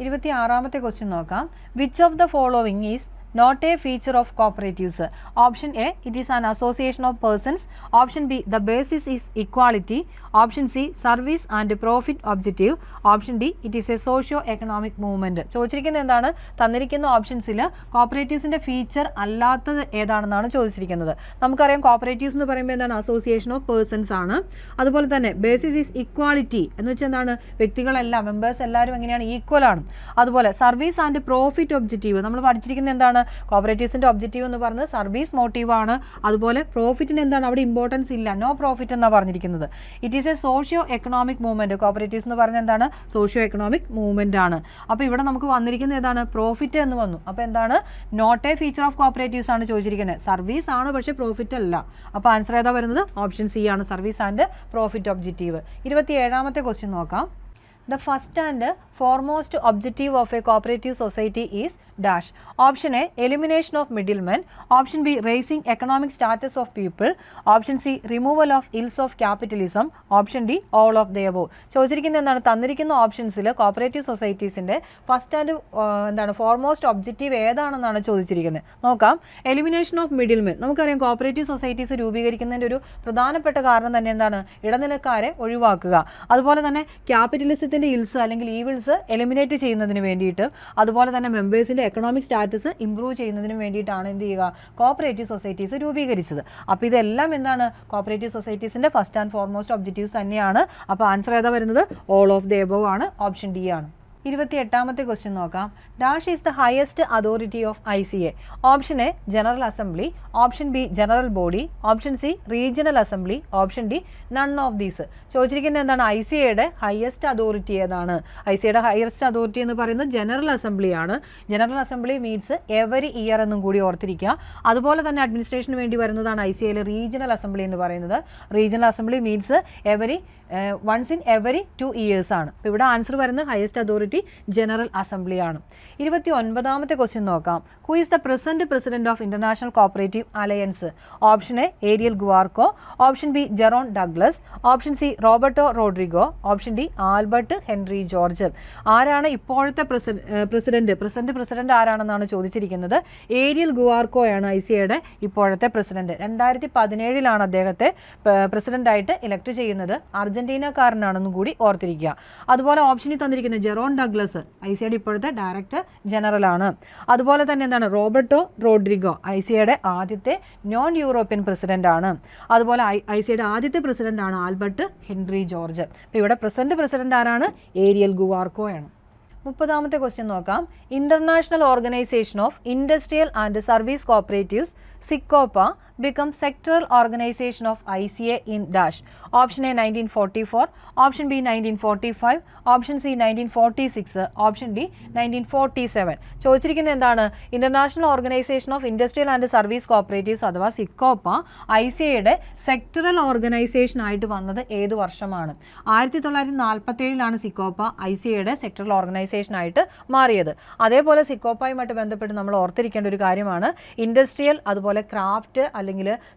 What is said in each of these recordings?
ഇരുപത്തി ആറാമത്തെ ക്വസ്റ്റ്യൻ നോക്കാം. Which of the following is not a feature of cooperatives option A it is an association of persons option B the basis is equality option C service and profit objective option D it is a socio economic movement ചോദിച്ചിരിക്കുന്നത് എന്താണ്? തന്നിരിക്കുന്ന ഓപ്ഷൻസിൽ കോപ്പറേറ്റീവ്സിന്റെ feature അല്ലാത്തത് ഏതാണെന്നാണ് ചോദിച്ചിരിക്കുന്നത്. നമുക്കറിയാം cooperatives എന്ന് പറയുമ്പോൾ എന്താണ്? Association of persons ആണ്. അതുപോലെ തന്നെ ബേസിസ് ഈസ് ഇക്വാളിറ്റി എന്ന് വെച്ചാൽ എന്താണ്? വ്യക്തികളെല്ലാം മെമ്പേഴ്സ് എല്ലാവരും എങ്ങനെയാണ്? ഈക്വൽ ആണ്. അതുപോലെ സർവീസ് ആൻഡ് പ്രോഫിറ്റ് ഒബ്ജക്റ്റീവ് നമ്മൾ പഠിച്ചിരിക്കുന്നത് എന്താണ്? കോപ്പറേറ്റീവ്സിന്റെ ഒബ്ജക്റ്റീവ് എന്ന് പറഞ്ഞത് സർവീസ് മോട്ടീവാണ് അതുപോലെ പ്രോഫിറ്റിന് എന്താണ് അവിടെ ഇമ്പോർട്ടൻസ് ഇല്ല. നോ പ്രോഫിറ്റ് എന്നാണ് പറഞ്ഞിരിക്കുന്നത്. It is a socio economic movement cooperatives എന്ന് പറഞ്ഞാൽ എന്താണ്? സോഷ്യോ എക്കണോമിക് മൂവ്മെന്റ് ആണ്. അപ്പോൾ ഇവിടെ നമുക്ക് വന്നിരിക്കുന്നത് ഏതാണ്? പ്രോഫിറ്റ് എന്ന് വന്നു. അപ്പോൾ എന്താണ്? Not a feature of cooperatives ആണ് ചോദിച്ചിരിക്കുന്നത്. സർവീസ് ആണ് പക്ഷേ പ്രോഫിറ്റ് അല്ല. അപ്പോൾ ആൻസർ ഏതാ വരുന്നത്? ഓപ്ഷൻ സി ആണ്. സർവീസ് ആൻഡ് പ്രോഫിറ്റ് ഒബ്ജക്റ്റീവ് ഇരുപത്തി ഏഴാമത്തെ ക്വസ്റ്റ്യൻ നോക്കാം. The first and foremost objective of a cooperative society is dash option A elimination of middlemen option B raising economic status of people option C removal of ills of capitalism option D all of the ചോദിച്ചിരിക്കുന്ന ചോദിച്ചിരിക്കുന്നത് എന്താണ്? തന്നിരിക്കുന്ന ഓപ്ഷൻസിൽ cooperative സൊസൈറ്റീസിന്റെ first and എന്താണ് foremost objective ഏതാണെന്നാണ് ചോദിച്ചിരിക്കുന്നത്. നോക്കാം. എലിമിനേഷൻ ഓഫ് മിഡിൽമെൻ നമുക്കറിയാം കോപ്പറേറ്റീവ് സൊസൈറ്റീസ് രൂപീകരിക്കുന്നതിന്റെ ഒരു പ്രധാനപ്പെട്ട കാരണം തന്നെ എന്താണ്? ഇടനിലക്കാരെ ഒഴിവാക്കുക. അതുപോലെ തന്നെ ക്യാപിറ്റലിസത്തിന്റെ ഇൽസ് അല്ലെങ്കിൽ ഈവിൾസ് എലിമിനേറ്റ് ചെയ്യുന്നതിന് വേണ്ടിയിട്ട് അതുപോലെ തന്നെ മെമ്പേഴ്സിന്റെ എക്കണോമിക് സ്റ്റാറ്റസ് ഇംപ്രൂവ് ചെയ്യുന്നതിന് വേണ്ടിയിട്ടാണ് എന്ത് ചെയ്യുക? കോപ്പറേറ്റീവ് സൊസൈറ്റീസ് രൂപീകരിച്ചത്. അപ്പോൾ ഇതെല്ലാം എന്താണ്? കോപ്പറേറ്റീവ് സൊസൈറ്റീസിന്റെ ഫസ്റ്റ് ആൻഡ് ഫോർമോസ്റ്റ് ഒബ്ജക്റ്റീവ്സ് തന്നെയാണ്. അപ്പോൾ ആൻസർ ഏതാ വരുന്നത്? ഓൾ ഓഫ് ദ എബവ് ആണ്. ഓപ്ഷൻ ഡി ആണ്. ഇരുപത്തി എട്ടാമത്തെ ക്വസ്റ്റ്യൻ നോക്കാം. Dash is the highest authority of I C A option A general assembly option B general body option C regional assembly option D none of these ചോദിച്ചിരിക്കുന്നത് എന്താണ്? I C എയുടെ highest authority ഏതാണ്? I C എയുടെ highest authority എന്ന് പറയുന്നത് general അസംബ്ലിയാണ് general assembly means every year എന്നും കൂടി ഓർത്തിരിക്കുക. അതുപോലെ തന്നെ അഡ്മിനിസ്ട്രേഷന് വേണ്ടി വരുന്നതാണ് ഐ സി എയിലെ റീജിയണൽ അസംബ്ലി എന്ന് പറയുന്നത്. Regional assembly means every once in every two years ആണ്. ഇവിടെ ആൻസർ വരുന്നത് ഹയസ്റ്റ് അതോറിറ്റി ജനറൽ അസംബ്ലി ആണ്. ഇരുപത്തി ഒൻപതാമത്തെ ക്വസ്റ്റ്യൻ നോക്കാം. Who is the present president of international cooperative alliance option A Ariel Guarco option B Jeroen Douglas option C Roberto Rodrigo option D Albert Henry George ആരാണ് ഇപ്പോഴത്തെ president present president ആരാണെന്നാണ് ചോദിച്ചിരിക്കുന്നത്? Aerial ഗുവാർക്കോയാണ് I സിയുടെ ഇപ്പോഴത്തെ president രണ്ടായിരത്തി പതിനേഴിലാണ് അദ്ദേഹത്തെ പ്രസിഡന്റായിട്ട് elect ചെയ്യുന്നത്. അർജന്റീനക്കാരനാണെന്നും കൂടി ഓർത്തിരിക്കുക. അതുപോലെ ഓപ്ഷനിൽ തന്നിരിക്കുന്ന ജെറോൺ ഡഗ്ലസ്. ഐ സിയുടെ ഇപ്പോഴത്തെ ഡയറക്ടർ ജനറലാണ്. അതുപോലെ തന്നെ എന്താണ്? റോബർട്ടോ റോഡ്രിഗോ ഐ സിയുടെ ആദ്യത്തെ നോൺ യൂറോപ്യൻ പ്രസിഡന്റ് ആണ് അതുപോലെ ഐ ഐ സിയുടെ ആദ്യത്തെ പ്രസിഡന്റ് ആണ് ആൽബർട്ട് ഹെൻറി ജോർജ്. അപ്പോൾ ഇവിടെ പ്രസന്റ് പ്രസിഡന്റ് ആരാണ്? ഏരിയൽ ഗുവാർക്കോയാണ് മുപ്പതാമത്തെ ക്വസ്റ്റ്യൻ നോക്കാം. International organisation of industrial and service cooperatives CICOPA A nineteen forty four option B nineteen forty five option C nineteen forty six option D nineteen forty seven ചോദിച്ചിരിക്കുന്നത് എന്താണ്? International organisation of industrial and service cooperatives അഥവാ CICOPA I C എയുടെ sectoral organisation ആയിട്ട് വന്നത് ഏത് വർഷമാണ്? ആയിരത്തി തൊള്ളായിരത്തി നാൽപ്പത്തി ഏഴിലാണ് സിക്കോപ്പ ഐ സി എയുടെ സെക്ടറൽ ഓർഗനൈസേഷൻ ആയിട്ട് മാറിയത്. അതേപോലെ സിക്കോപ്പയുമായിട്ട് ബന്ധപ്പെട്ട് നമ്മൾ ഓർത്തിരിക്കേണ്ട ഒരു കാര്യമാണ്. ഇൻഡസ്ട്രിയൽ അതുപോലെ ക്രാഫ്റ്റ് അല്ലെങ്കിൽ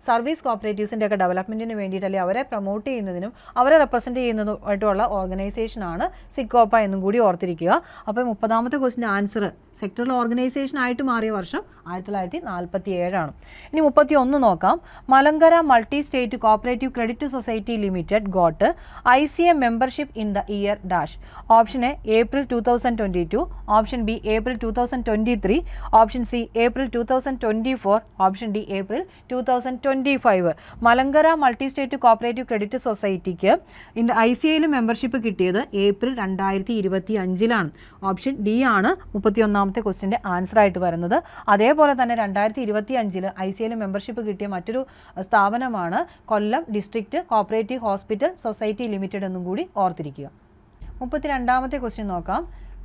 സർവീസ് കോപ്പറേറ്റീവ്സിന്റെ ഒക്കെ ഡെവലപ്മെന്റിന് വേണ്ടിയിട്ട് അല്ലെങ്കിൽ അവരെ പ്രൊമോട്ട് ചെയ്യുന്നതിനും അവരെ റെപ്രസെന്റ് ചെയ്യുന്നതുമായിട്ടുള്ള ഓർഗനൈസേഷനാണ് സിക്കോപ്പ എന്നും കൂടി ഓർത്തിരിക്കുക. അപ്പോൾ മുപ്പതാമത്തെ ക്വസ്റ്റിന്റെ ആൻസർ സെക്ടറൽ ഓർഗനൈസേഷൻ ആയിട്ട് മാറിയ വർഷം ആയിരത്തി തൊള്ളായിരത്തി നാൽപ്പത്തി ഏഴാണ് ഇനി മുപ്പത്തി ഒന്ന് നോക്കാം. Malankara multi state cooperative credit society limited got I C A membership in the year dash option A April two thousand twenty two option B April two thousand twenty three option C April two thousand twenty four option D April two thousand twenty five Malankara multi state cooperative credit സൊസൈറ്റിക്ക് I C ഐയിൽ membership കിട്ടിയത് April രണ്ടായിരത്തി ഇരുപത്തി അഞ്ചിലാണ് option D ആണ് മുപ്പത്തി ഒന്നാമത്തെ ക്വസ്റ്റിന്റെ answer ആയിട്ട് വരുന്നത്. അതേപോലെ തന്നെ രണ്ടായിരത്തി ഇരുപത്തി അഞ്ചിൽ ഐ സി ഐയിൽ മെമ്പർഷിപ്പ് കിട്ടിയ മറ്റൊരു സ്ഥാപനമാണ് Kollam district cooperative hospital society limited എന്നും കൂടി ഓർത്തിരിക്കുക. മുപ്പത്തി രണ്ടാമത്തെ ക്വസ്റ്റ്യൻ നോക്കാം.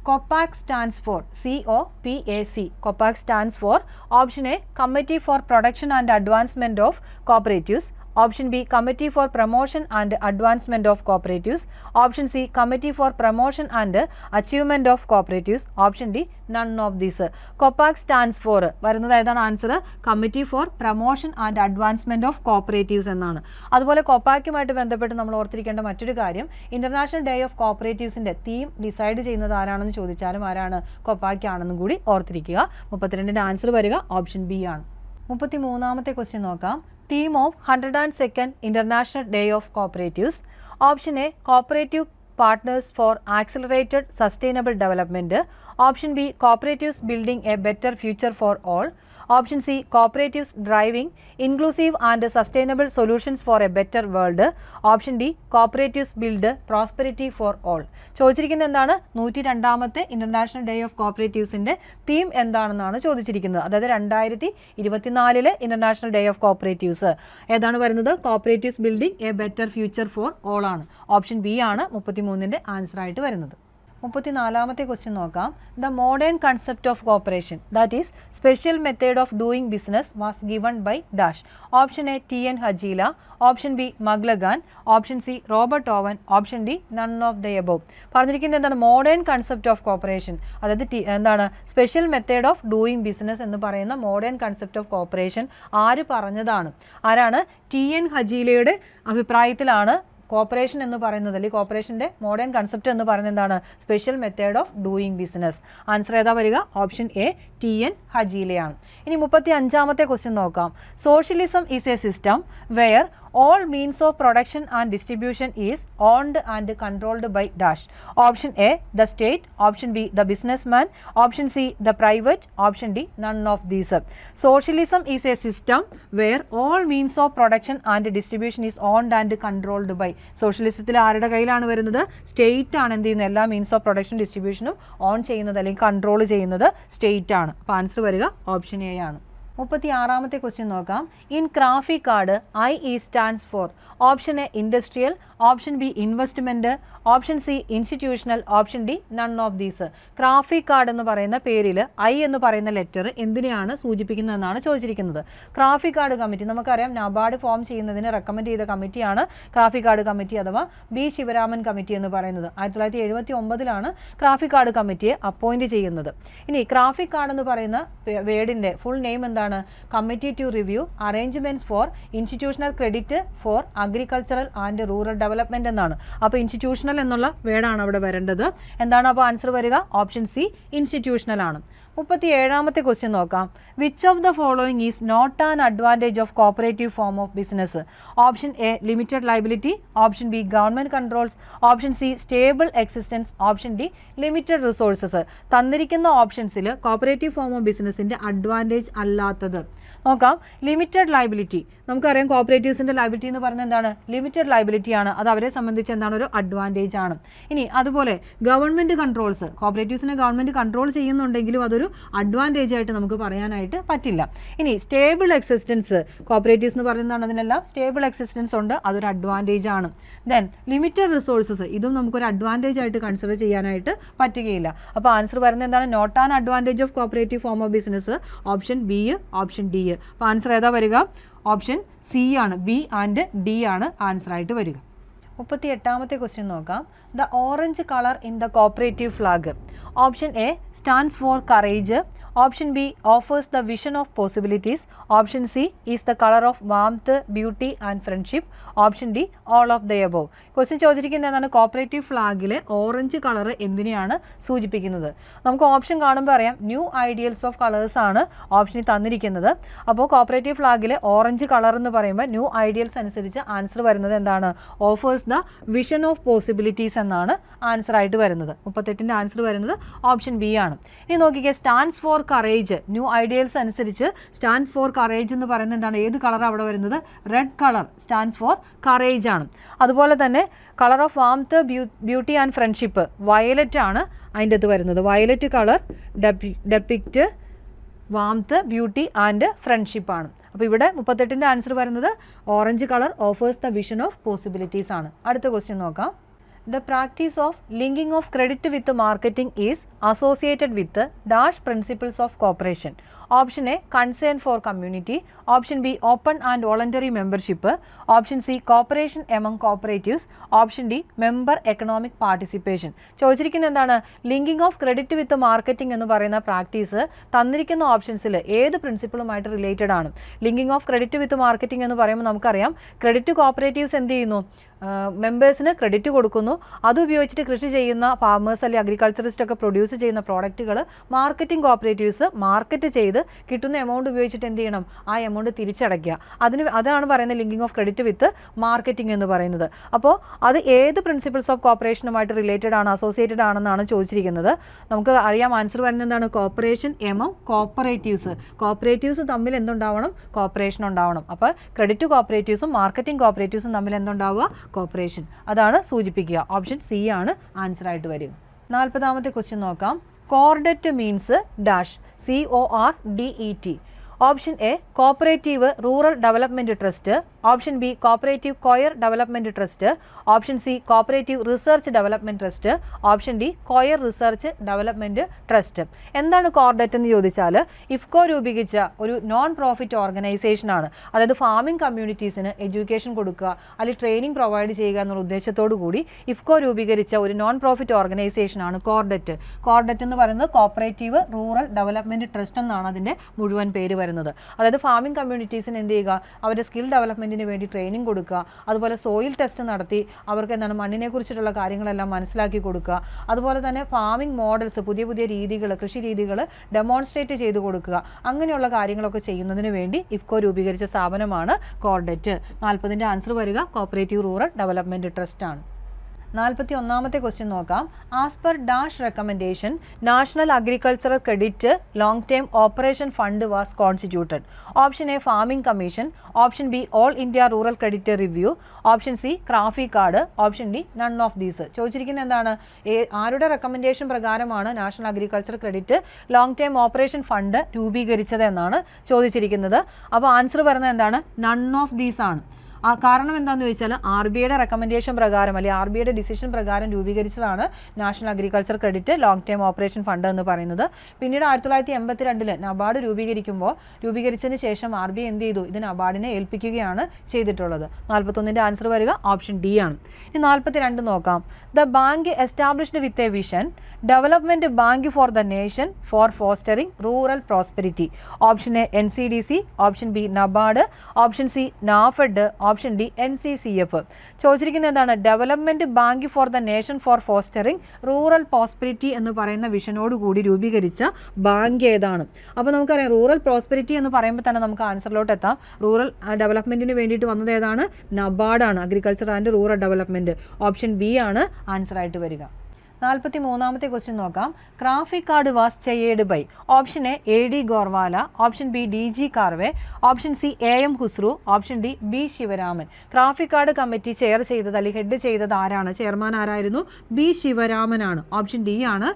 COPAC stands for COPAC. COPAC stands for option A Committee for Production and Advancement of Cooperatives. Option B committee for promotion and advancement of cooperatives. Option C committee for promotion and achievement of cooperatives. Option D none of these. കൊപ്പാക് stands for. വരുന്നത് ഏതാണ്? Answer committee for promotion and advancement of cooperatives എന്നാണ്. അതുപോലെ കൊപ്പാക്കുമായിട്ട് ബന്ധപ്പെട്ട് നമ്മൾ ഓർത്തിരിക്കേണ്ട മറ്റൊരു കാര്യം ഇന്റർനാഷണൽ ഡേ ഓഫ് കോപ്പറേറ്റീവ്സിന്റെ തീം ഡിസൈഡ് ചെയ്യുന്നത് ആരാണെന്ന് ചോദിച്ചാലും ആരാണ് കൊപ്പാക്കാണെന്നും കൂടി ഓർത്തിരിക്കുക. മുപ്പത്തിരണ്ടിന്റെ ആൻസർ വരിക ഓപ്ഷൻ ബി ആണ്. മുപ്പത്തി മൂന്നാമത്തെ ക്വസ്റ്റ്യൻ നോക്കാം. Theme of hundred and second international day of cooperatives option A cooperative partners for accelerated sustainable development option B cooperatives building a better future for all option C cooperatives driving inclusive and sustainable solutions for a better world option D cooperatives build prosperity for all ചോദിച്ചിരിക്കുന്നത് എന്താണ്? നൂറ്റി രണ്ടാമത്തെ international day of കോപ്പറേറ്റീവ്സിന്റെ theme എന്താണെന്നാണ് ചോദിച്ചിരിക്കുന്നത്. അതായത് രണ്ടായിരത്തി ഇരുപത്തിനാലിലെ ഇന്റർനാഷണൽ ഡേ ഓഫ് കോപ്പറേറ്റീവ്സ് ഏതാണ് വരുന്നത്? Cooperatives building a better future for all ആണ്. ഓപ്ഷൻ ബി ആണ് മുപ്പത്തിമൂന്നിന്റെ ആൻസർ ആയിട്ട് വരുന്നത്. മുപ്പത്തിനാലാമത്തെ ക്വസ്റ്റ്യൻ നോക്കാം. The modern concept of cooperation that is special method of doing business was given by dash option A T N Hajela option B Maclagan option C Robert Owen option D none of the above പറഞ്ഞിരിക്കുന്നത് എന്താണ്? Modern concept of cooperation അതായത് എന്താണ്? Special method of doing business എന്ന് പറയുന്ന modern concept of cooperation ആര് പറഞ്ഞതാണ്? ആരാണ്? T N ഹജീലയുടെ അഭിപ്രായത്തിലാണ് കോപ്പറേഷൻ എന്ന് പറയുന്നത് അല്ലെങ്കിൽ കോപ്പറേഷന്റെ മോഡേൺ കൺസെപ്റ്റ് എന്ന് പറയുന്നത് എന്താണ്? Special method of doing business answer ഏതാ വരിക? ഓപ്ഷൻ എ ടി എൻ ഹജീലയാണ് ഇനി മുപ്പത്തി അഞ്ചാമത്തെ ക്വസ്റ്റ്യൻ നോക്കാം. Socialism is a system where all means of production and distribution is owned and controlled by dash option a the state option b the businessman option c the private option d none of these socialism is a system where all means of production and distribution is owned and controlled by സോഷ്യലിസത്തിൽ ആരുടെ കയ്യിലാണ് വരുന്നത് state ആണ് എന്ത് ചെയ്യുന്നത് എല്ലാ means of production ഡിസ്ട്രിബ്യൂഷനും own ചെയ്യുന്നത് അല്ലെങ്കിൽ കൺട്രോൾ ചെയ്യുന്നത് സ്റ്റേറ്റ് ആണ് അപ്പോൾ ആൻസർ വരിക ഓപ്ഷൻ എ ആണ് മുപ്പത്തി ആറാമത്തെ ക്വസ്റ്റ്യൻ നോക്കാം. In CRAFICARD I E stands for option A industrial option B investment option C institutional option D none of these. CRAFICARD എന്ന് പറയുന്ന പേരിൽ ഐ എന്ന് പറയുന്ന ലെറ്റർ എന്തിനെയാണ് സൂചിപ്പിക്കുന്നതെന്നാണ് ചോദിച്ചിരിക്കുന്നത്. ക്രാഫി കാർഡ് കമ്മിറ്റി നമുക്കറിയാം നബാർഡ് ഫോം ചെയ്യുന്നതിന് റെക്കമെൻഡ് ചെയ്ത കമ്മിറ്റിയാണ് ക്രാഫി കാർഡ് കമ്മിറ്റി അഥവാ ബി ശിവരാമൻ കമ്മിറ്റി എന്ന് പറയുന്നത്. ആയിരത്തി തൊള്ളായിരത്തി എഴുപത്തി ഒമ്പതിലാണ് കാർഡ് കമ്മിറ്റിയെ അപ്പോയിന്റ് ചെയ്യുന്നത്. ഇനി ക്രാഫി കാർഡ് എന്ന് പറയുന്ന വേർഡിന്റെ ഫുൾ നെയിം എന്താണ്? Committee to review arrangements for institutional credit for agricultural and rural development എന്നാണ്. അപ്പോൾ ഇൻസ്റ്റിറ്റ്യൂഷണൽ എന്നുള്ള വേർഡാണ് അവിടെ വരേണ്ടത്. എന്താണ് അപ്പോൾ ആൻസർ വരിക? ഓപ്ഷൻ സി ഇൻസ്റ്റിറ്റ്യൂഷണൽ ആണ്. മുപ്പത്തി ഏഴാമത്തെ ക്വസ്റ്റ്യൻ നോക്കാം. Which of the following is not an advantage of cooperative form of business option A limited liability option B government controls option C stable existence option D limited resources തന്നിരിക്കുന്ന ഓപ്ഷൻസിൽ cooperative form of ബിസിനസ്സിന്റെ advantage അല്ലാത്തത്. നോക്കാം. Limited liability നമുക്കറിയാം കോപ്പറേറ്റീവ്സിന്റെ liability എന്ന് പറയുന്നത് എന്താണ്? Limited liability ആണ്. അത് അവരെ സംബന്ധിച്ച് എന്താണ് ഒരു അഡ്വാന്റേജ് ആണ്. ഇനി അതുപോലെ ഗവൺമെന്റ് കൺട്രോൾസ് കോപ്പറേറ്റീവ്സിനെ ഗവൺമെന്റ് കൺട്രോൾ ചെയ്യുന്നുണ്ടെങ്കിലും അതൊരു അഡ്വാന്റേജ് ആയിട്ട് നമുക്ക് പറയാനായിട്ട് പറ്റില്ല. ഇനി സ്റ്റേബിൾ എക്സിസ്റ്റൻസ് കോപ്പറേറ്റീവ്സ് എന്ന് പറയുന്നതാണ് അതിനെല്ലാം സ്റ്റേബിൾ എക്സിസ്റ്റൻസ് ഉണ്ട്. അതൊരു അഡ്വാന്റേജ് ആണ്. ദെൻ ലിമിറ്റഡ് റിസോഴ്സസ് ഇതും നമുക്കൊരു അഡ്വാന്റേജ് ആയിട്ട് കൺസിഡർ ചെയ്യാനായിട്ട് പറ്റുകയില്ല. അപ്പോൾ ആൻസർ പറയുന്നത് എന്താണ്? Not an advantage of cooperative form of business option B option D അപ്പോൾ ആൻസർ ഏതാ വരിക? ഓപ്ഷൻ സി ആണ് ബി ആൻഡ് ഡി ആണ് ആൻസർ ആയിട്ട് വരിക. മുപ്പത്തി എട്ടാമത്തെ ക്വസ്റ്റ്യൻ നോക്കാം. The orange colour in the cooperative flag. Option A stands for courage. Option B offers the vision of possibilities option C is the colour of warmth beauty and friendship option D all of the above question ചോദിച്ചിരിക്കുന്നത് എന്താണ്? Cooperative ഫ്ലാഗിലെ orange colour എന്തിനെയാണ് സൂചിപ്പിക്കുന്നത്? നമുക്ക് option കാണുമ്പോൾ അറിയാം. New ideals of colours ആണ് ഓപ്ഷനിൽ തന്നിരിക്കുന്നത്. അപ്പോൾ കോപ്പറേറ്റീവ് ഫ്ലാഗിലെ ഓറഞ്ച് കളർ എന്ന് പറയുമ്പോൾ ന്യൂ ഐഡിയൽസ് അനുസരിച്ച് ആൻസർ വരുന്നത് എന്താണ്? Offers the vision of possibilities എന്നാണ് ആൻസർ ആയിട്ട് വരുന്നത്. മുപ്പത്തെട്ടിന്റെ ആൻസർ വരുന്നത് ഓപ്ഷൻ ബി ആണ്. ഇനി നോക്കിക്കേ stands for courage new ideals അനുസരിച്ച് സ്റ്റാൻഡ് ഫോർ കറേജ് എന്ന് പറയുന്നത് എന്താണ്? ഏത് കളർ അവിടെ വരുന്നത്? Red colour stands for courage ആണ്. അതുപോലെ തന്നെ colour of warmth beauty and friendship violet ആണ് അതിന്റെ അത് വരുന്നത്. Violet colour ഡെപ്പി depict warmth beauty and friendship ആണ്. അപ്പോൾ ഇവിടെ മുപ്പത്തെട്ടിന്റെ ആൻസർ വരുന്നത് orange colour offers the vision of possibilities ആണ്. അടുത്ത ക്വസ്റ്റ്യൻ നോക്കാം. The practice of linking of credit with the marketing is associated with the dash principles of cooperation. Option A concern for community, option B open and voluntary membership option C cooperation among cooperatives option D member economic participation. ചോദിച്ചിരിക്കുന്നത് എന്താണ്? Linking of credit with marketing എന്ന് പറയുന്ന practice തന്നിരിക്കുന്ന ഓപ്ഷൻസിൽ ഏത് പ്രിൻസിപ്പിളുമായിട്ട് related ആണ്? Linking of credit with marketing എന്ന് പറയുമ്പോൾ നമുക്കറിയാം ക്രെഡിറ്റ് കോപ്പറേറ്റീവ്സ് എന്ത് ചെയ്യുന്നു? മെമ്പേഴ്സിന് ക്രെഡിറ്റ് കൊടുക്കുന്നു. അതുപയോഗിച്ചിട്ട് കൃഷി ചെയ്യുന്ന ഫാമേഴ്സ് അല്ലെങ്കിൽ അഗ്രികൾച്ചറിസ്റ്റ് ഒക്കെ പ്രൊഡ്യൂസ് ചെയ്യുന്ന പ്രോഡക്റ്റുകൾ മാർക്കറ്റിംഗ് കോപ്പറേറ്റീവ്സ് മാർക്കറ്റ് ചെയ്ത് കിട്ടുന്ന എമൗണ്ട് ഉപയോഗിച്ചിട്ട് എന്ത് ചെയ്യണം? ആ എമൗണ്ട് തിരിച്ചടയ്ക്കുക. അതിന് അതാണ് പറയുന്നത് linking of credit with marketing എന്ന് പറയുന്നത്. അപ്പോൾ അത് ഏത് പ്രിൻസിപ്പിൾസ് ഓഫ് കോപ്പറേഷനുമായിട്ട് റിലേറ്റഡ് ആണ് അസോസിയേറ്റഡ് ആണെന്നാണ് ചോദിച്ചിരിക്കുന്നത്. നമുക്ക് അറിയാം ആൻസർ പറയുന്നത് എന്താണ്? കോപ്പറേഷൻ എമോ കോപ്പറേറ്റീവ്സ് കോപ്പറേറ്റീവ്സ് തമ്മിൽ എന്തുണ്ടാവണം? കോപ്പറേഷൻ ഉണ്ടാവണം. അപ്പോൾ ക്രെഡിറ്റ് കോപ്പറേറ്റീവ്സും മാർക്കറ്റിംഗ് കോപ്പറേറ്റീവ്സും തമ്മിൽ എന്തുണ്ടാവുക? കോപ്പറേഷൻ അതാണ് സൂചിപ്പിക്കുക. ഓപ്ഷൻ സി ആണ് ആൻസർ ആയിട്ട് വരിക. നാൽപ്പതാമത്തെ ക്വസ്റ്റ്യൻ നോക്കാം. CORDET means dash C O R D E T option A cooperative rural development trust. Option B cooperative coir development trust. Option C cooperative research development trust. Option D coir research development trust. എന്താണ് CORDET എന്ന് ചോദിച്ചാൽ ഇഫ്കോ രൂപീകരിച്ച ഒരു non profit ഓർഗനൈസേഷനാണ് അതായത് farming കമ്മ്യൂണിറ്റീസിന് education കൊടുക്കുക അല്ലെങ്കിൽ training provide ചെയ്യുക എന്നുള്ള ഉദ്ദേശത്തോടു കൂടി ഇഫ്കോ രൂപീകരിച്ച ഒരു നോൺ പ്രോഫിറ്റ് ഓർഗനൈസേഷനാണ് കോർഡറ്റ്. കോർഡറ്റ് എന്ന് പറയുന്നത് കോപ്പറേറ്റീവ് റൂറൽ ഡെവലപ്മെന്റ് ട്രസ്റ്റ് എന്നാണ് അതിന്റെ മുഴുവൻ പേര് വരുന്നത്. അതായത് ഫാമിംഗ് കമ്മ്യൂണിറ്റീസിന് എന്ത് ചെയ്യുക? അവരുടെ സ്കിൽ ഡെവലപ്മെന്റിന് വേണ്ടി ട്രെയിനിങ് കൊടുക്കുക. അതുപോലെ സോയിൽ ടെസ്റ്റ് നടത്തി അവർക്ക് എന്താണ് മണ്ണിനെ കുറിച്ചിട്ടുള്ള കാര്യങ്ങളെല്ലാം മനസ്സിലാക്കി കൊടുക്കുക. അതുപോലെ തന്നെ ഫാമിംഗ് മോഡൽസ് പുതിയ പുതിയ രീതികൾ കൃഷി രീതികൾ ഡെമോൺസ്ട്രേറ്റ് ചെയ്ത് കൊടുക്കുക. അങ്ങനെയുള്ള കാര്യങ്ങളൊക്കെ ചെയ്യുന്നതിന് വേണ്ടി ഇഫ്കോ രൂപീകരിച്ച സ്ഥാപനമാണ് കോർഡറ്റ്. നാൽപ്പതിന്റെ ആൻസർ വരിക. കോപ്പറേറ്റീവ് റൂറൽ ഡെവലപ്മെന്റ് ട്രസ്റ്റ് ആണ്. നാൽപ്പത്തി ഒന്നാമത്തെ ക്വസ്റ്റ്യൻ നോക്കാം. As per dash recommendation national agricultural credit long term operation fund was constituted option A farming commission option B all India rural credit review option C CRAFICARD option D none of these ചോദിച്ചിരിക്കുന്നത് എന്താണ്? ആരുടെ recommendation പ്രകാരമാണ് national agriculture credit long term operation fund രൂപീകരിച്ചത് എന്നാണ് ചോദിച്ചിരിക്കുന്നത്. അപ്പോൾ answer പറയുന്നത് എന്താണ്? നൺ ഓഫ് ദീസ് ആണ്. ആ കാരണം എന്താണെന്ന് ചോദിച്ചാൽ ആർ ബി ഐയുടെ റെക്കമെൻഡേഷൻ പ്രകാരം അല്ലെങ്കിൽ ആർ ബി ഐയുടെ ഡിസിഷൻ പ്രകാരം രൂപീകരിച്ചതാണ് national agriculture credit long time operation fund എന്ന് പറയുന്നത്. പിന്നീട് ആയിരത്തി തൊള്ളായിരത്തി എൺപത്തി രണ്ടിൽ നബാർഡ് രൂപീകരിക്കുമ്പോൾ രൂപീകരിച്ചതിന് ശേഷം ആർ ബി ഐ എന്ത് ചെയ്തു? ഇത് നബാർഡിനെ ഏൽപ്പിക്കുകയാണ് ചെയ്തിട്ടുള്ളത്. നാൽപ്പത്തൊന്നിന്റെ ആൻസർ വരിക ഓപ്ഷൻ ഡി ആണ്. ഇനി നാൽപ്പത്തി രണ്ട് നോക്കാം the bank established with a vision development bank for the nation for fostering rural prosperity option A N C D C option B NABARD option C NAFED option D N C C F ചോദിച്ചിരിക്കുന്നത് എന്താണ്? Development bank for the nation for fostering rural prosperity എന്ന് പറയുന്ന വിഷനോട് കൂടി രൂപീകരിച്ച bank ഏതാണ്? അപ്പോൾ നമുക്കറിയാം rural prosperity എന്ന് പറയുമ്പോൾ തന്നെ നമുക്ക് ആൻസറിലോട്ട് എത്താം. റൂറൽ ഡെവലപ്മെന്റിന് വേണ്ടിയിട്ട് വന്നത് ഏതാണ്? നബാർഡാണ് agriculture and rural development option B ആണ് ആൻസർ ആയിട്ട് വരിക. നാൽപ്പത്തി മൂന്നാമത്തെ ക്വസ്റ്റ്യൻ നോക്കാം. CRAFICARD was chaired by option A A D Gorwala option B D G Karve option C A M Khusro option D B Sivaraman CRAFICARD committee chair ചെയ്തത് അല്ലെങ്കിൽ head ചെയ്തത് ആരാണ്? ചെയർമാൻ ആരായിരുന്നു? ബി ശിവരാമനാണ് ഓപ്ഷൻ ഡി ആണ്.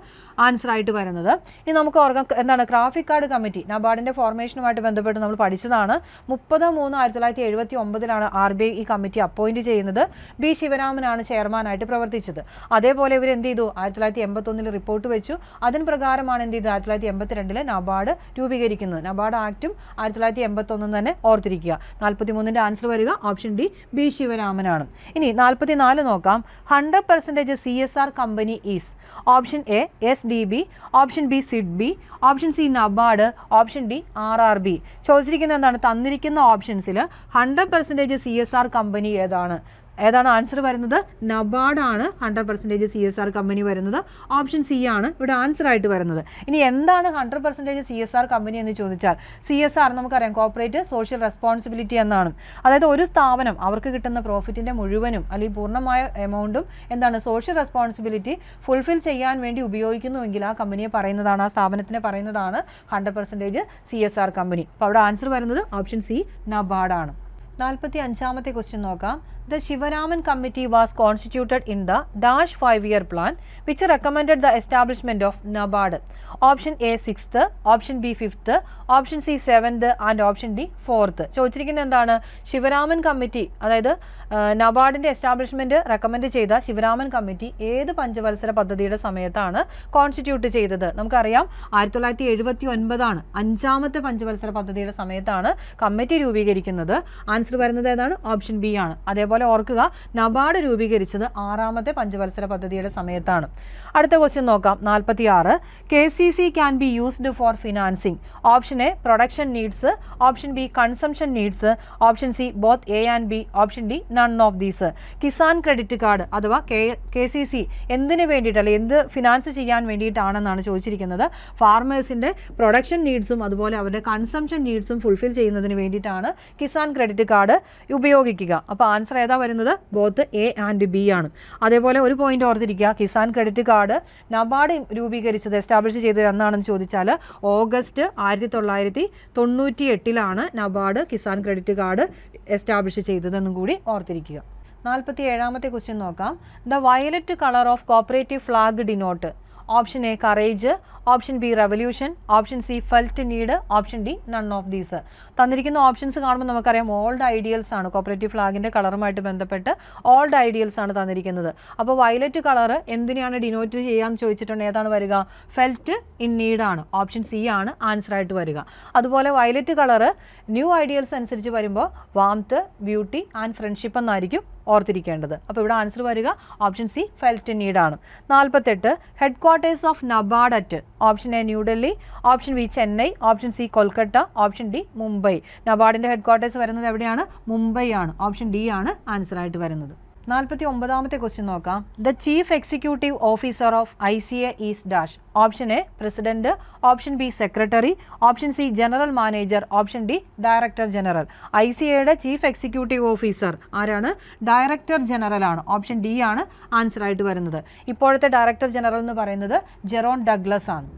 Answer ആയിട്ട് വരുന്നത്. ഇനി നമുക്ക് ഓർക്കാം എന്താണ് ഗ്രാഫിക് കാർഡ് കമ്മിറ്റി നബാർഡിന്റെ ഫോർമേഷനുമായിട്ട് ബന്ധപ്പെട്ട് നമ്മൾ പഠിച്ചതാണ്. മുപ്പത് മൂന്ന് ആയിരത്തി തൊള്ളായിരത്തി എഴുപത്തി ഒമ്പതിലാണ് ആർ ബി ഐ ഈ കമ്മിറ്റി അപ്പോയിന്റ് ചെയ്യുന്നത്. ബി ശിവരാമനാണ് ചെയർമാനായിട്ട് പ്രവർത്തിച്ചത്. അതേപോലെ ഇവർ എന്ത് ചെയ്തു? ആയിരത്തി തൊള്ളായിരത്തി എൺപത്തൊന്നിൽ റിപ്പോർട്ട് വെച്ചു. അതിന് പ്രകാരമാണ് എന്ത് ചെയ്തത്? ആയിരത്തി തൊള്ളായിരത്തി എൺപത്തിരണ്ടിൽ നബാർഡ് രൂപീകരിക്കുന്നത്. നബാർഡ് ആക്റ്റും ആയിരത്തി തൊള്ളായിരത്തി എൺപത്തൊന്നും തന്നെ ഓർത്തിരിക്കുക. നാൽപ്പത്തി മൂന്നിന്റെ ആൻസർ വരിക ഓപ്ഷൻ ഡി ബി ശിവരാമനാണ്. ഇനി നാൽപ്പത്തി നാല് നോക്കാം. Hundred percentage C S R company is option A S D B option B SIDBI option C NABARD option D R R B ചോദിച്ചിരിക്കുന്നത് എന്താണ്? തന്നിരിക്കുന്ന ഓപ്ഷൻസിൽ hundred percentage C S R company ഏതാണ്? ഏതാണ് answer വരുന്നത്? നബാർഡാണ് hundred percentage C S R company വരുന്നത്. Option C ആണ് ഇവിടെ answer ആയിട്ട് വരുന്നത്. ഇനി എന്താണ് hundred percentage C S R company എന്ന് ചോദിച്ചാൽ സി എസ് ആർ നമുക്കറിയാം കോർപ്പറേറ്റ് സോഷ്യൽ റെസ്പോൺസിബിലിറ്റി എന്നാണ്. അതായത് ഒരു സ്ഥാപനം അവർക്ക് കിട്ടുന്ന പ്രോഫിറ്റിന്റെ മുഴുവനും അല്ലെങ്കിൽ പൂർണമായ എമൗണ്ടും എന്താണ് സോഷ്യൽ റെസ്പോൺസിബിലിറ്റി ഫുൾഫിൽ ചെയ്യാൻ വേണ്ടി ഉപയോഗിക്കുന്നുവെങ്കിൽ ആ കമ്പനിയെ പറയുന്നതാണ് ആ സ്ഥാപനത്തിനെ പറയുന്നതാണ് hundred percentage C S R company അപ്പോൾ അവിടെ ആൻസർ വരുന്നത് ഓപ്ഷൻ സി നബാർഡാണ് നാൽപ്പത്തി അഞ്ചാമത്തെ ക്വസ്റ്റ്യൻ നോക്കാം. The Shivaraman committee was constituted in the dash five year plan which recommended the establishment of NABARD. Option A sixth, option B fifth, option C seventh and option D fourth. ചോദിച്ചിരിക്കുന്നത് എന്താണ്? Sivaraman committee അതായത് നബാർഡിന്റെ establishment recommend ചെയ്ത Sivaraman committee ഏത് പഞ്ചവത്സര പദ്ധതിയുടെ സമയത്താണ് constitute ചെയ്തത്? നമുക്കറിയാം ആയിരത്തി തൊള്ളായിരത്തി എഴുപത്തി ഒൻപതാണ് അഞ്ചാമത്തെ പഞ്ചവത്സര പദ്ധതിയുടെ സമയത്താണ് കമ്മിറ്റി രൂപീകരിക്കുന്നത്. ആൻസർ വരുന്നത് ഏതാണ്? ഓപ്ഷൻ ബി ആണ്. അതേപോലെ ഓർക്കുക നബാർഡ് രൂപീകരിച്ചത് ആറാമത്തെ പഞ്ചവത്സര പദ്ധതിയുടെ സമയത്താണ്. അടുത്ത ക്വസ്റ്റ്യൻ നോക്കാം. നാൽപ്പത്തി ആറ് K C C can be used for financing option A production needs option B consumption needs option C both A and B option D none of these Kisan credit card അഥവാ K C C എന്തിനു വേണ്ടിയിട്ടല്ല എന്ത് finance ചെയ്യാൻ വേണ്ടിയിട്ടാണെന്നാണ് ചോദിച്ചിരിക്കുന്നത്. ഫാർമേഴ്സിന്റെ production നീഡ്സും അതുപോലെ അവരുടെ consumption നീഡ്സും fulfil ചെയ്യുന്നതിന് വേണ്ടിയിട്ടാണ് കിസാൻ ക്രെഡിറ്റ് കാർഡ് ഉപയോഗിക്കുക. അപ്പോൾ ആൻസർ ഏതാ വരുന്നത്? ബോത്ത് എ ആൻഡ് ബി ആണ്. അതേപോലെ ഒരു പോയിന്റ് ഓർത്തിരിക്കുക. കിസാൻ ക്രെഡിറ്റ് കാർഡ് നബാർഡ് രൂപീകരിച്ചത് എസ്റ്റാബ്ലിഷ് ചെയ്തത് എന്നാണെന്ന് ചോദിച്ചാൽ ഓഗസ്റ്റ് ആയിരത്തി തൊള്ളായിരത്തി തൊണ്ണൂറ്റി എട്ടിലാണ് NABARD Kisan credit card establish ചെയ്തതെന്നും കൂടി ഓർത്തിരിക്കുക. നാൽപ്പത്തി ഏഴാമത്തെ ക്വസ്റ്റ്യൻ നോക്കാം. The violet colour of cooperative flag denote option A courage option B revolution option C felt need option D none of these. തന്നിരിക്കുന്ന ഓപ്ഷൻസ് കാണുമ്പോൾ നമുക്കറിയാം ഓൾഡ് ഐഡിയൽസ് ആണ്. കോപ്പറേറ്റീവ് ഫ്ലാഗിന്റെ കളറുമായിട്ട് ബന്ധപ്പെട്ട് ഓൾഡ് ഐഡിയൽസ് ആണ് തന്നിരിക്കുന്നത്. അപ്പോൾ വയലറ്റ് കളർ എന്തിനാണ് ഡിനോറ്റ് ചെയ്യാന്ന് ചോദിച്ചിട്ടുണ്ട്. ഏതാണ് വരിക? ഫെൽറ്റ് ഇൻ നീഡാണ് ഓപ്ഷൻ സി ആണ് ആൻസർ ആയിട്ട് വരിക. അതുപോലെ വയലറ്റ് കളർ ന്യൂ ഐഡിയൽസ് അനുസരിച്ച് വരുമ്പോൾ വാംത്ത് ബ്യൂട്ടി ആൻഡ് ഫ്രണ്ട്ഷിപ്പ് എന്നായിരിക്കും ഓർത്തിരിക്കേണ്ടത്. അപ്പോൾ ഇവിടെ ആൻസർ വരിക ഓപ്ഷൻ സി ഫെൽറ്റ് നീഡാണ് നാൽപ്പത്തെട്ട് head quarters of NABARD at option A New Delhi option B Chennai option C Kolkata option D Mumbai. നബാർഡിന്റെ head quarters വരുന്നത് എവിടെയാണ്? മുംബൈ ആണ്. ഓപ്ഷൻ ഡി ആണ് ആൻസർ ആയിട്ട് വരുന്നത്. നാൽപ്പത്തി ഒമ്പതാമത്തെ ക്വസ്റ്റ്യൻ നോക്കാം the chief executive officer of I C A is dash option A president option B secretary option C general manager option D director general I C എയുടെ ചീഫ് എക്സിക്യൂട്ടീവ് ഓഫീസർ ആരാണ്? Director general ആണ്. Option D ആണ് answer ആയിട്ട് വരുന്നത്. ഇപ്പോഴത്തെ director general എന്ന് പറയുന്നത് Jeron Douglas ആണ്.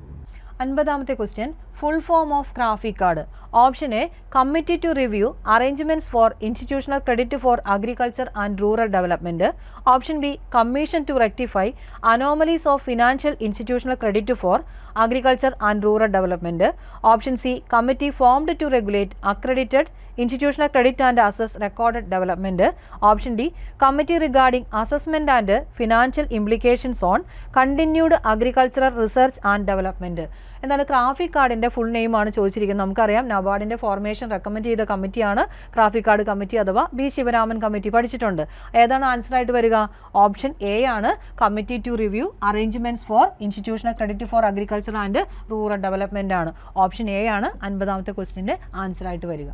അൻപതാമത്തെ question full form of CRAFICARD option A committee to review arrangements for institutional credit for agriculture and rural development option B commission to rectify anomalies of financial institutional credit for agriculture and rural development option C committee formed to regulate accredited institutional credit and assess recorded development option D committee regarding assessment and financial implications on continued agricultural research and development എന്താണ് ക്രാഫിക് കാർഡിന്റെ full name ആണ് ചോദിച്ചിരിക്കുന്നത്. നമുക്കറിയാം. നബാർഡിന്റെ formation recommend ചെയ്ത കമ്മിറ്റിയാണ് CRAFICARD committee അഥവാ B Sivaraman committee പഠിച്ചിട്ടുണ്ട്. ഏതാണ് ആൻസർ ആയിട്ട് വരിക? ഓപ്ഷൻ എ ആണ് committee to review arrangements for institutional credit for agriculture and rural development ആണ്. ഓപ്ഷൻ എ ആണ് അൻപതാമത്തെ ക്വസ്റ്റിന്റെ ആൻസർ ആയിട്ട് വരിക.